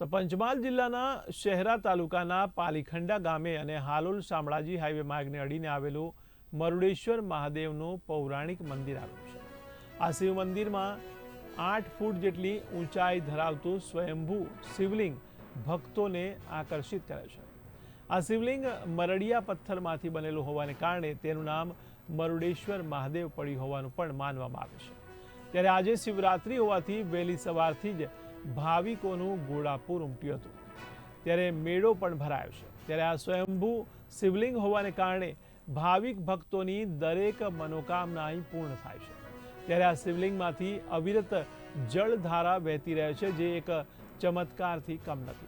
તો પંચમહાલ જિલ્લાના શહેરા તાલુકાના પાલીખંડા ગામે અને હાલોલ શામળાજી હાઈવે માર્ગને અડીને આવેલું મરુડેશ્વર મહાદેવનું પૌરાણિક મંદિર આવ્યું છે. આ શિવ મંદિરમાં આઠ ફૂટ જેટલી ઊંચાઈ ધરાવતું સ્વયંભૂ શિવલિંગ ભક્તોને આકર્ષિત કરે છે. આ શિવલિંગ મરડિયા પથ્થરમાંથી બનેલું હોવાને કારણે તેનું નામ મરુડેશ્વર મહાદેવ પડ્યું હોવાનું પણ માનવામાં આવે છે. ત્યારે આજે શિવરાત્રિ હોવાથી વહેલી સવારથી જ ભાવિકોનું ઘોડાપુર ઉમટ્યું હતું. ત્યારે મેળો પણ ભરાયો છે. ત્યારે આ સ્વયંભૂ શિવલિંગ હોવાને કારણે ભાવિક ભક્તોની દરેક મનોકામના અહીં પૂર્ણ થાય છે. ત્યારે આ શિવલિંગમાંથી અવિરત જળધારા વહેતી રહે છે, જે એક ચમત્કારથી કમ નથી.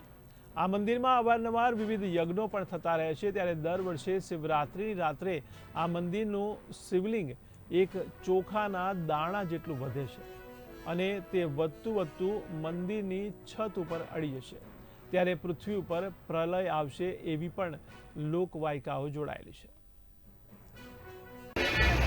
આ મંદિરમાં અવારનવાર વિવિધ યજ્ઞો પણ થતા રહે છે. ત્યારે દર વર્ષે શિવરાત્રિની રાત્રે આ મંદિરનું શિવલિંગ એક ચોખાના દાણા જેટલું વધે છે. અને તે વધતું વધતું મંદિરની છત ઉપર અડી જશે. ત્યારે પૃથ્વી ઉપર પ્રલય આવશે એવી પણ લોકવાયકાઓ જોડાયેલી છે.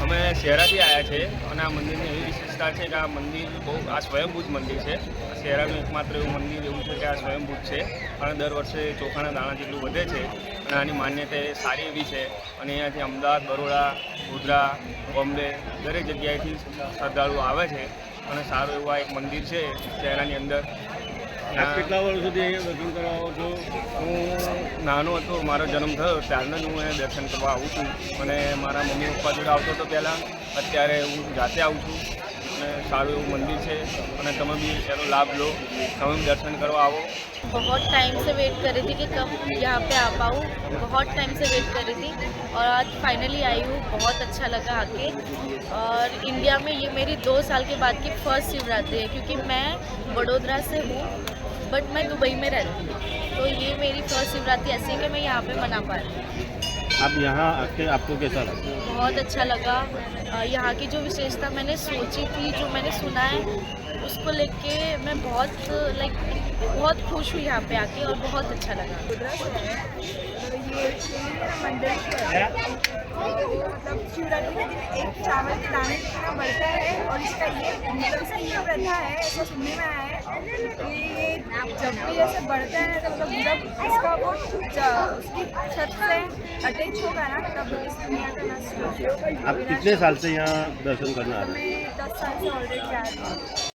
અમે શહેરાથી આવ્યા છે અને આ મંદિરની એવી વિશેષતા છે કે આ મંદિર બહુ, આ સ્વયંભૂત મંદિર છે. શહેરાનું એકમાત્ર એવું મંદિર એવું છે કે આ સ્વયંભૂ છે. અને દર વર્ષે ચોખાના દાણા જેટલું વધે છે અને આની માન્યતા સારી એવી છે. અને અહીંયાથી અમદાવાદ, બરોડા, ગોધરા, બોમ્બે દરેક જગ્યાએથી શ્રદ્ધાળુઓ આવે છે. અને સારું એવું આ એક મંદિર છે શહેરાની અંદર. કેટલા વર્ષ સુધી અહીંયા દર્શન કરવા આવો છો? હું નાનો હતો મારો જન્મ થયો ત્યારનો જ હું દર્શન કરવા આવું છું. અને મારા મમ્મી પપ્પા જોડે આવતો હતો પહેલાં. અત્યારે હું જાતે આવું છું. અને સારું એવું મંદિર છે અને તમે બી એનો લાભ લો તમે બી દર્શન કરવા આવો बहुत टाइम से वेट कर रही थी कि कब यहाँ पे आ पाऊँ बहुत टाइम से वेट कर रही थी और आज फाइनली आई हूँ बहुत अच्छा लगा आके और इंडिया में ये मेरी दो साल के बाद की फर्स्ट शिवरात्रि है क्योंकि मैं वडोदरा से हूँ बट मैं दुबई में रहती हूँ तो ये मेरी फर्स्ट शिवरात्रि ऐसी है कि मैं यहाँ पे मना पा रही हूँ आप यहाँ आके आपको कैसा लगा? बहुत अच्छा लगा। यहाँ की जो विशेषता मैंने सोची थी जो मैंने सुना है उसको लेके मैं बहुत लाइक बहुत खुश हुई यहाँ पे आके और बहुत अच्छा लगा। मतलब शिवरात्रि के दिन एक चावल के दाने बढ़ता है और इसका ये मतलब इसकी ये प्रथा है ऐसा सुनने में आया है कि ये जब भी ऐसे बढ़ता है तो मतलब इसका वो उसकी छत से अटैच होगा ना तब इस दुनिया का नष्ट हो आप कितने साल से यहाँ दर्शन करने आ रहे हैं मैं दस साल से ऑलरेडी आ रही हूँ